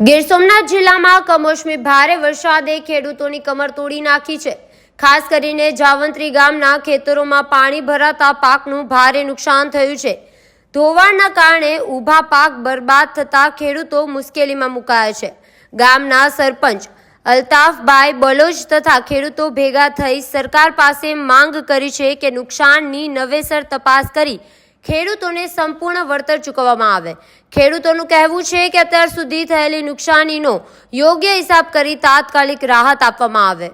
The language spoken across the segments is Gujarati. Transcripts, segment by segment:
ગીર સોમનાથ જિલ્લામાં કમોસમી ભારે વરસાદે ખેડૂતોની કમર તોડી નાખી છે. ખાસ કરીને જાવંત્રી ગામના ખેતરોમાં પાણી ભરાતા પાકનું ભારે નુકસાન થયું છે. ધોવાણના કારણે ઊભા પાક બરબાદ થતા ખેડૂતો મુશ્કેલીમાં મુકાયા છે. ગામના સરપંચ અલ્તાફભાઈ બલોચ તથા ખેડૂતો ભેગા થઈ સરકાર પાસે માંગ કરી છે કે નુકસાનની નવેસર તપાસ કરી ખેડૂતોને સંપૂર્ણ વળતર ચૂકવવામાં આવે. ખેડૂતોનું કહેવું છે કે અત્યાર સુધી થયેલી નુકસાનીનો યોગ્ય હિસાબ કરી તાત્કાલિક રાહત આપવામાં આવે.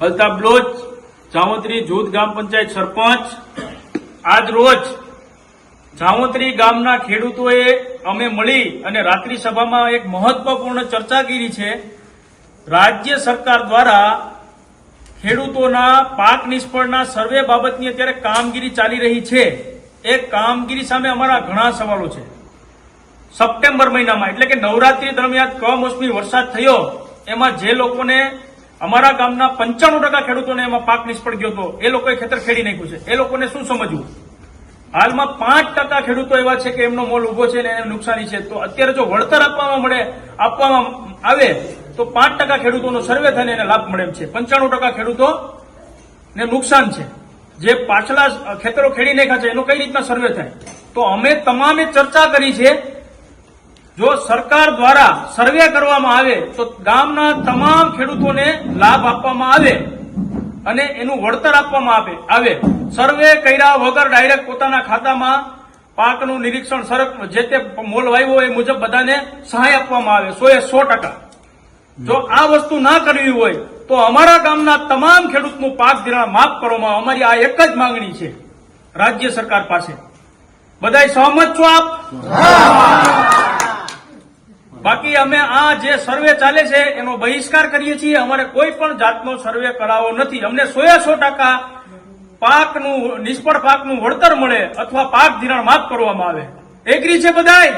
અલ્તાફ બ્લોચ જામોત્રી જૂથ ગામ પંચાયત સરપંચ, આજ રોજ જામોત્રી ગામના ખેડૂતોએ અમે મળી અને રાત્રિ સભામાં એક મહત્વપૂર્ણ ચર્ચા કરી છે. રાજ્ય સરકાર દ્વારા ખેડૂતોના પાક નિષ્ફળના સર્વે બાબતની અત્યારે કામગીરી ચાલી રહી છે. એ કામગીરી સામે અમારા ઘણા સવાલો છે. સપ્ટેમ્બર મહિનામાં, એટલે કે નવરાત્રી દરમિયાન કમોસમી વરસાદ થયો, એમાં જે લોકોને અમારા ગામના પંચાણું ટકા ખેડૂતોને એમાં પાક નિષ્ફળ ગયો હતો, એ લોકોએ ખેતર ખેડી નાખ્યું છે. એ લોકોને શું સમજવું? હાલમાં પાંચ ટકા ખેડૂતો એવા છે કે એમનો મોલ ઊભો છે ને એને નુકસાની છે. તો અત્યારે જો વળતર આપવામાં મળે, આપવામાં આવે તો પાંચ ટકા ખેડૂતોનો સર્વે થઈને એને લાભ મળે છે. પંચાણું ટકા ખેડૂતો ને નુકસાન છે. જે પાછલા ખેતરો ખેડી નાખ્યા છે, એનો કઈ રીતના સર્વે થાય? તો અમે તમામે ચર્ચા કરી છે. જો સરકાર દ્વારા સર્વે કરવામાં આવે, તો ગામના તમામ ખેડૂતોને લાભ આપવામાં આવે અને એનું વળતર આપવામાં આવે આવે. સર્વે કર્યા વગર ડાયરેક્ટ પોતાના ખાતામાં પાકનું નિરીક્ષણ, સરક, જે તે મોલ વાવ્યો એ મુજબ બધાને સહાય આપવામાં આવે સો એ સો ટકા. જો આ વસ્તુ ના કરવી હોય તો અમારા ગામના તમામ ખેડૂતનું પાક ધિરાણ માફ કરવામાં અમારી આ એક જ માંગણી છે. રાજ્ય સરકાર પાસે. બધાય સહમત છો આપ? બાકી અમે આ જે સર્વે ચાલે છે એનો બહિષ્કાર કરીએ છીએ. અમારે કોઈ પણ જાતનો સર્વે કરાવો નથી. અમને સોએ સો ટકા પાકનું નિષ્ફળ પાકનું વળતર મળે અથવા પાક ધિરાણ માફ કરવામાં આવે. એગ્રી છે બધાય?